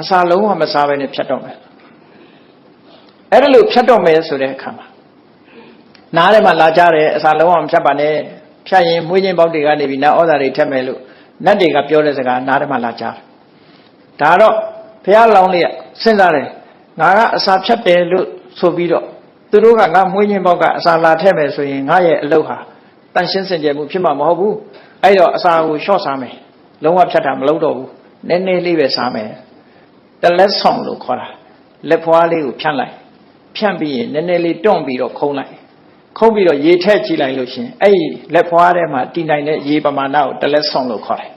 အစာလုံးဝမစားဘဲနဲ့ဖြတ်တော့မယ်အဲ့ဒါလို့ဖြတ်တော့မယ်ဆိုတဲ့အခါမှာနားထဲမှာလာကြတယ်အစာလုံးဝမဖြတ်ပါနဲ့ဖြတ်ရင်မွေးချင်းပေါက်တွေကနေပြီးနာဩဇာတွေထက်မယ်လို့နတ်တွေကပြောတဲ့စကားနားထဲမှာလာကြတယ်ဒါတော့ဘုရားလောင်းလေးကစဉ်းစားတယ်ငါကအစာဖြတ်တယ်လို့ဆိုပြီးတော့သူတို့ကငါမွေးချင်းပေါက်ကအစာလာထက်မယ်ဆိုရင်ငါရဲ့အလုပ်ဟာတန်ရှင်းစင်ကြယ်မှုဖြစ်မှာမဟုတ်ဘူးအဲ့တော့အစာကိုလျှော့စားမယ်လုံးဝဖြတ်တာမလုပ်တော့ဘူးနည်းနည်းလေးပဲစားမယ် တလက်ဆောင်လို့ခေါ်တာလက်ဖွားလေးကိုဖြန့်လိုက်ဖြန့်ပြီးရင်နည်းနည်းလေးတွန့်ပြီးတော့ခုံးလိုက်ခုံးပြီးတော့ရေထည့်ကြည့်လိုက်လို့ရှင်အဲ့ဒီလက်ဖွားထဲမှာတည်နိုင်တဲ့ရေပမာဏကိုတလက်ဆောင်လို့ခေါ်တယ်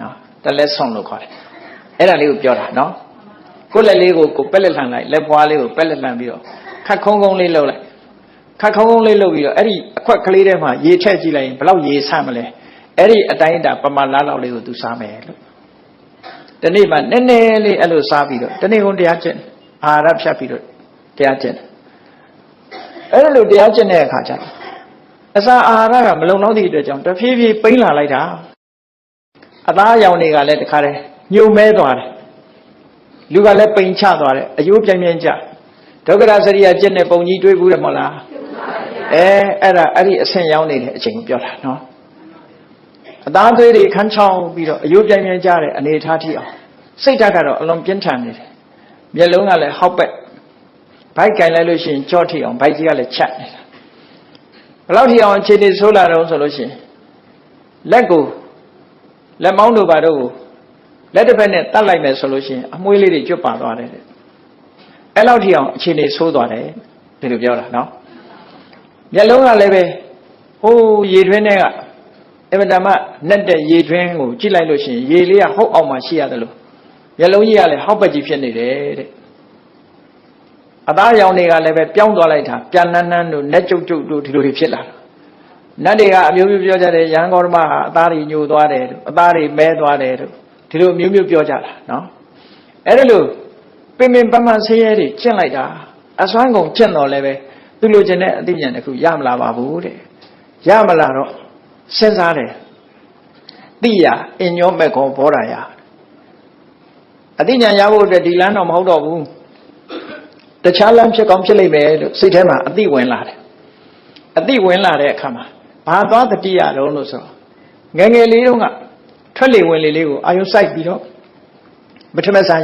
နော်တလက်ဆောင်လို့ခေါ်တယ်အဲ့ဒါလေးကိုပြောတာနော်ကိုယ်လက်လေးကိုကိုပက်လက်လှန်လိုက်လက်ဖွားလေးကိုပက်လက်လှန်ပြီးတော့ခတ်ခုံးခုံးလေးလှုပ်လိုက်ခတ်ခုံးခုံးလေးလှုပ်ပြီးတော့အဲ့ဒီအခွက်ကလေးထဲမှာရေထည့်ကြည့်လိုက်ရင်ဘယ်လောက်ရေဆန့်မလဲအဲ့ဒီအတိုင်းအတာပမာဏလောက်လေးကိုသူစားမယ်လို့ ဒီနေ့မှနည်းနည်းလေးအဲ့လိုစားပြီးတော့ဒီနေ့ကုန်တရားကျင့်အာဟာရဖြတ်ပြီးတော့တရားကျင့်အဲ့လိုတရားကျင့်တဲ့အခါကျတော့အစာအာဟာရကမလုံလောက်သည့်အတွက်ကြောင့်တဖြည်းဖြည်းပိန်းလာလိုက်တာအသားအရောင်တွေကလည်းတခါတည်းညှို့မဲသွားတယ်လူကလည်းပိန်ချသွားတယ်အယိုးပြင်းပြင်းကြဒုက္ခရစရိယကျင့်တဲ့ပုံကြီးတွေးဘူးတယ်မဟုတ်လားအဲအဲ့ဒါအဲ့ဒီအဆင့်ရောက်နေတဲ့အချိန်ကိုပြောတာနော် အသားသွေးတွေခန်းချောင်းပြီးတော့အယိုးပြင်းပြင်းကြတဲ့အနေအထားထိအောင်စိတ်ဓာတ်ကတော့အလွန်ပြင်းထန်နေတယ်မျက်လုံးကလည်းဟောက်ပက်ဘိုက်ကင်လိုက်လို့ရှိရင်ကြော့ထိအောင်ဘိုက်ကြီးကလည်းချက်နေတာဘယ်လောက်ထိအောင်အခြေအနေဆိုးလာတော့ဆိုလို့ရှိရင်လက်ကိုလက်မောင်းတို့ဘာတို့ကိုလက်တစ်ဖက်နဲ့တတ်လိုက်မယ်ဆိုလို့ရှိရင်အမွှေးလေးတွေကျွတ်ပါသွားတယ်တဲ့အဲ့လောက်ထိအောင်အခြေအနေဆိုးသွားတယ်ဒီလိုပြောတာနော်မျက်လုံးကလည်းပဲဟိုးရေတွင်းထဲက အင်မတန်မှနဲ့တဲ့ရေတွင်းကိုကြည့်လိုက်လို့ရှိရင်ရေလေးကဟောက်အောင်မှရှိရတယ်လို့မျက်လုံးကြီးကလည်းဟောက်ပက်ကြီးဖြစ်နေတယ်တဲ့အသားရောင်တွေကလည်းပဲပြောင်းသွားလိုက်တာပြန်နန်းနန်းတို့နဲ့ကြုတ်ကြုတ်တို့ဒီလိုတွေဖြစ်လာတာနတ်တွေကအမျိုးမျိုးပြောကြတယ်ရဟန်းကောဓမဟာအသားတွေညိုသွားတယ်တို့အသားတွေမဲသွားတယ်တို့ဒီလိုမျိုးမျိုးပြောကြတာနော်အဲ့ဒါလို့ပင်ပင်ပန်းပန်းဆင်းရဲတွေကျင့်လိုက်တာအစွမ်းကုန်ကျင့်တော်လည်းပဲသူလိုချင်တဲ့အသိဉာဏ်တစ်ခုရမလာပါဘူးတဲ့ရမလာတော့ စဉ်းစားတယ်တိယအညောမဲ့ခေါ်ဘောဓာယအသိဉာဏ်ရဖို့အတွက်ဒီလမ်းတော့မဟုတ်တော့ဘူးတခြားလမ်းဖြစ်ကောင်းဖြစ်လိမ့်မယ်လို့စိတ်ထဲမှာအသိဝင်လာတယ်အသိဝင်လာတဲ့အခါမှာဘာသွားတတိယတော့လို့ဆိုငယ်ငယ်လေးတုန်းကထွက်လေဝင်လေလေးကိုအာယုစိုက်ပြီးတော့ပထမဆန်